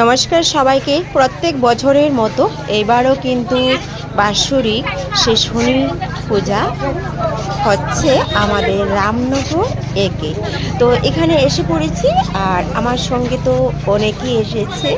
নমস্কার সবাইকে। প্রত্যেক বছরের মতো এবারও কিন্তু বাৎসরিক শনি পূজা হচ্ছে আমাদের রামনগর একে। তো এখানে এসে পড়েছি আর আমার সঙ্গে তো অনেকেই এসেছে।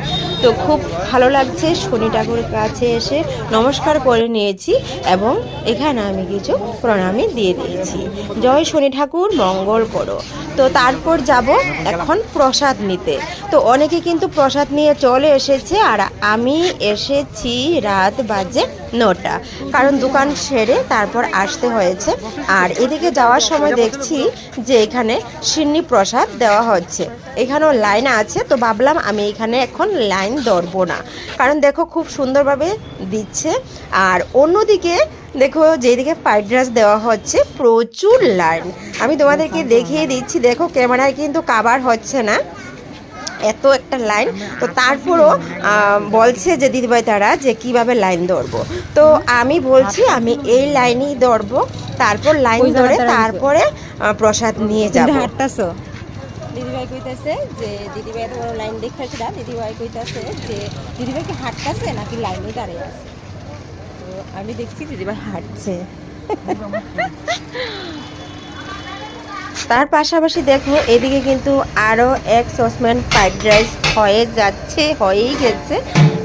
তো খুব ভালো লাগছে শনি ঠাকুরের কাছে এসে নমস্কার করে নিয়েছি এবং এখানে আমি কিছু প্রণামী দিয়ে দিয়েছি। জয় শনি ঠাকুর, মঙ্গল করো। তো তারপর যাব এখন প্রসাদ নিতে। তো অনেকে কিন্তু প্রসাদ নিয়ে চলে এসেছে আর আমি এসেছি রাত বাজে নটা। কারণ দোকান সেরে তারপর আসতে হয়েছে। আর এদিকে যাওয়ার সময় দেখছি যে এখানে সিন্নি প্রসাদ দেওয়া হচ্ছে। এখানেও লাইন আছে, তো ভাবলাম আমি এখানে এখন লাইন ধরবো না। কারণ দেখো খুব সুন্দরভাবে দিচ্ছে। আর অন্যদিকে দেখো যেদিকে ফ্রাইড রাইস দেওয়া হচ্ছে, প্রচুর লাইন। আমি তোমাদেরকে দেখিয়ে দিচ্ছি, দেখো ক্যামেরায় কিন্তু কাবার হচ্ছে না। এত একটা লাইন। তো তারপরও বলছে যে দিদিভাই তারা যে কীভাবে লাইন ধরবো। তো আমি বলছি আমি এই লাইনেই ধরবো তারপর লাইন ধরে তারপরে প্রসাদ নিয়ে যাব। হাঁটতাছো? দিদিভাই কইতাছে যে দিদিভাই এত বড় লাইন দেখেছিলাম দিদিভাই কইতাছে যে দিদিভাই কি হাঁটতাছে নাকি লাইনে দাঁড়িয়ে আছে? তো আমি দেখছি দিদিভাই হাঁটছে। তার পাশাপাশি দেখো, এদিকে কিন্তু আরও এক সসম্যান ফ্রাইড রাইস হয়ে যাচ্ছে, হয়েই গেছে।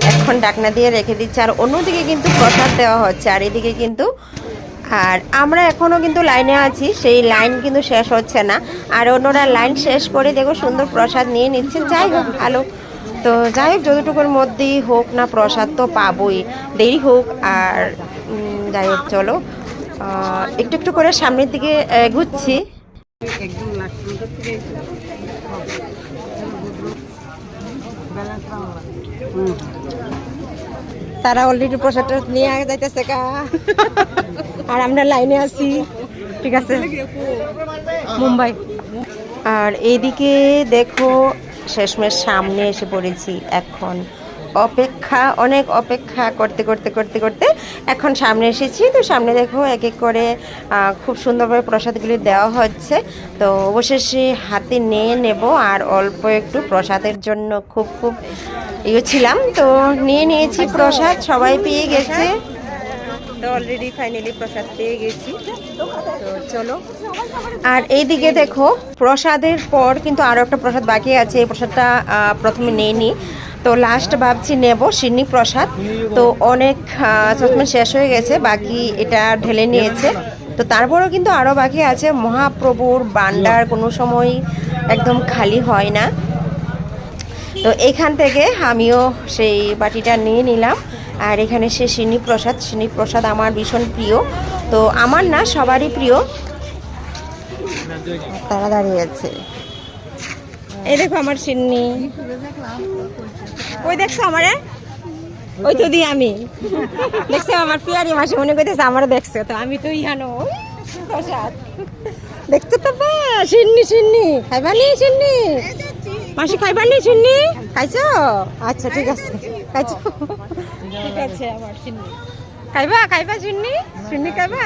এখন ডাকনা দিয়ে রেখে দিচ্ছে। আর অন্যদিকে কিন্তু প্রসাদ দেওয়া হচ্ছে। আর এদিকে কিন্তু, আর আমরা এখনও কিন্তু লাইনে আছি। সেই লাইন কিন্তু শেষ হচ্ছে না। আর অন্যরা লাইন শেষ করে দেখো, সুন্দর প্রসাদ নিয়ে নিচ্ছে। যাই হোক, ভালো। তো যাই হোক, যতটুকুর মধ্যেই হোক না, প্রসাদ তো পাবই। দেরি হোক, আর যাই হোক, চলো। একটু একটু করে সামনের দিকে তারা অলরেডি প্রসাদটা নিয়ে আগে যাইতেছে কা আর আমরা লাইনে আছি। ঠিক আছে। মুম্বাই। আর এইদিকে দেখো, শেষমেশ সামনে এসে পড়েছি এখন। অপেক্ষা অনেক অপেক্ষা করতে করতে করতে করতে এখন সামনে এসেছি। তো সামনে দেখো এক এক করে খুব সুন্দরভাবে প্রসাদগুলি দেওয়া হচ্ছে। তো অবশেষে হাতে নিয়ে নেব আর অল্প একটু প্রসাদের জন্য খুব খুব ইয়ে ছিলাম। তো নিয়ে নিয়েছি প্রসাদ সবাই পেয়ে গেছে। তো অলরেডি ফাইনালি প্রসাদ পেয়ে গেছি। তো চলো। আর এইদিকে দেখো প্রসাদের পর কিন্তু আরও একটা প্রসাদ বাকি আছে। এই প্রসাদটা প্রথমে নিয়ে নিই। তো লাস্ট ভাবছি নেব সিন্নি প্রসাদ। তো অনেক সবসময় শেষ হয়ে গেছে, বাকি এটা ঢেলে নিয়েছে। তো তারপরেও কিন্তু আরও বাকি আছে, মহাপ্রভুর বান্ডার কোনো সময় একদম খালি হয় না। তো এখান থেকে আমিও সেই বাটিটা নিয়ে নিলাম। আর এখানে সে সিনি প্রসাদ সিনি প্রসাদ আমার ভীষণ প্রিয়। তো আমার না সবারই প্রিয়। তারা দাঁড়িয়ে আছে। এই দেখো আমার সিন্নি। ওই দেখছ আমারে? ওই তো দি আমি। দেখছ আমার পিয়ারি মাসে মনে করতেছে আমারও দেখছ। তো আমি তো ইহানো দেখছ তো বা সিন্নি সিন্নি। খাইবানি সিন্নি? মাসি খাইবানি সিন্নি? খাইছো? আচ্ছা ঠিক আছে। খাইছো। ঠিক আছে আমার চিনি খাইবা খাইবা সিন্নি? সিন্নি খাইবা?